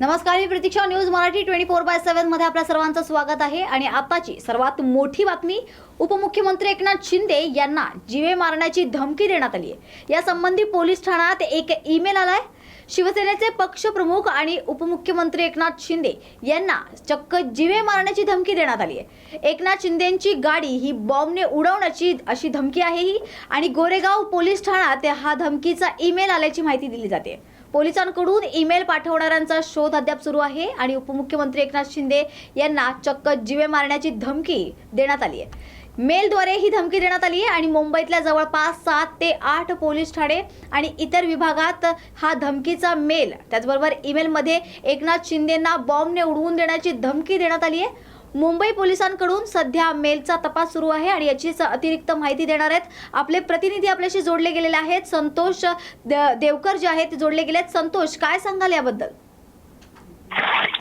नमस्कार मी Pratiksha news Marathi twenty four by सेव्हनमध्ये आपल्या सर्वांचं स्वागत आहे. आणि आताची सर्वात मोठी बातमी उपमुख्यमंत्री एकनाथ शिंदे यांना जीवे मारण्याची धमकी देण्यात आली आहे. यासंबंधी पोलीस ठाण्यात एक ईमेल आलाय. शिवसेनेचे पक्षप्रमुख आणि उपमुख्यमंत्री एकनाथ शिंदे यांना चक्क जीवे मारण्याची धमकी देण्यात आली आहे. एकनाथ शिंदेची गाडी ही बॉम्बने उडवण्याची अशी धमकी आहे ही. आणि गोरेगाव पोलीस ठाण्यात हा धमकीचा ईमेल आल्याची माहिती दिली जाते. पोलिसांकडून ईमेल पाठवणाऱ्यांचा शोध अद्याप सुरू आहे आणि उपमुख्यमंत्री एकनाथ शिंदे यांना चक्क जीवे मारण्याची धमकी देण्यात आली आहे. मेलद्वारे ही धमकी देण्यात आली आहे आणि मुंबईतल्या जवळपास सात ते आठ पोलीस ठाणे आणि इतर विभागात हा धमकीचा मेल त्याचबरोबर ईमेलमध्ये एकनाथ शिंदेंना बॉम्बने उडवून देण्याची धमकी देण्यात आली आहे. मुंबई पोलिसांकडून सध्या मेलचा तपास सुरू आहे आणि याची अतिरिक्त माहिती देणार आहेत. आपले प्रतिनिधी आपल्याशी जोडले गेलेले आहेत. संतोष द- देवकर जे आहेत ते जोडले गेले आहेत संतोष काय सांगाल याबद्दल?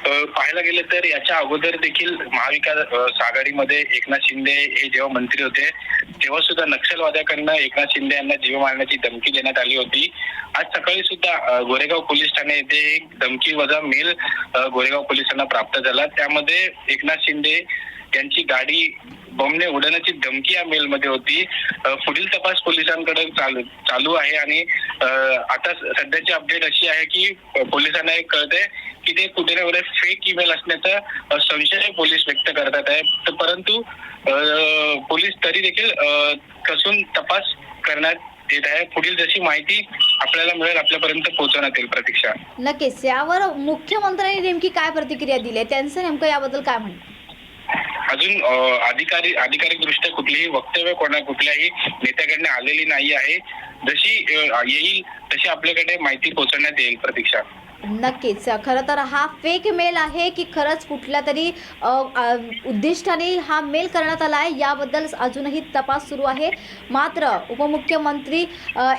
पाहायला गेलं तर याच्या अगोदर देखील महाविकास आघाडीमध्ये एकनाथ शिंदे हे जेव्हा मंत्री होते तेव्हा सुद्धा नक्षलवाद्याकडनं एकनाथ शिंदे यांना जीव मारण्याची धमकी देण्यात आली होती. आज सकाळी सुद्धा गोरेगाव पोलीस ठाणे येथे एक धमकी वजा मेल गोरेगाव पोलिसांना प्राप्त झाला. त्यामध्ये एकनाथ शिंदे यांची गाडी बॉम्बने उडवण्याची धमकी या मेलमध्ये होती. पुढील तपास पोलिसांकडे चालू चालू आहे आणि आता सध्याची अपडेट अशी आहे की पोलिसांना एक कळतंय की ते कुठे ना कुठे फेक ईमेल असण्याचा संशय पोलीस व्यक्त करतात आहे. परंतु पोलीस तरी देखील कसून तपास करण्यात येत आहे. पुढील जशी माहिती आपल्याला मिळेल आपल्यापर्यंत पोहोचवण्यात येईल प्रतीक्षा. नक्कीच. यावर मुख्यमंत्र्यांनी नेमकी काय प्रतिक्रिया दिली आहे? त्यांचं नेमकं याबद्दल काय म्हणतात अजून अधिकारी अधिकारिक दृष्ट्या कुठलीही वक्तव्य कोणा कुठल्याही नेत्याकडनं आलेली नाही आहे. जशी येईल तशी आपल्याकडे माहिती पोहोचवण्यात येईल प्रतीक्षा. नक्कीच. खरं तर हा फेक मेल आहे की खरंच कुठल्या तरी उद्दिष्टाने हा मेल करण्यात आला आहे याबद्दल अजूनही तपास सुरू आहे. मात्र उपमुख्यमंत्री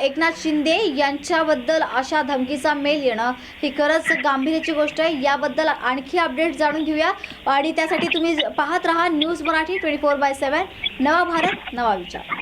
एकनाथ शिंदे यांच्याबद्दल अशा धमकीचा मेल येणं ही खरंच गांभीर्याची गोष्ट आहे. याबद्दल आणखी अपडेट जाणून घेऊया. आणि त्यासाठी तुम्ही पाहत राहा news Marathi twenty four by seven नवा भारत नवा विचार.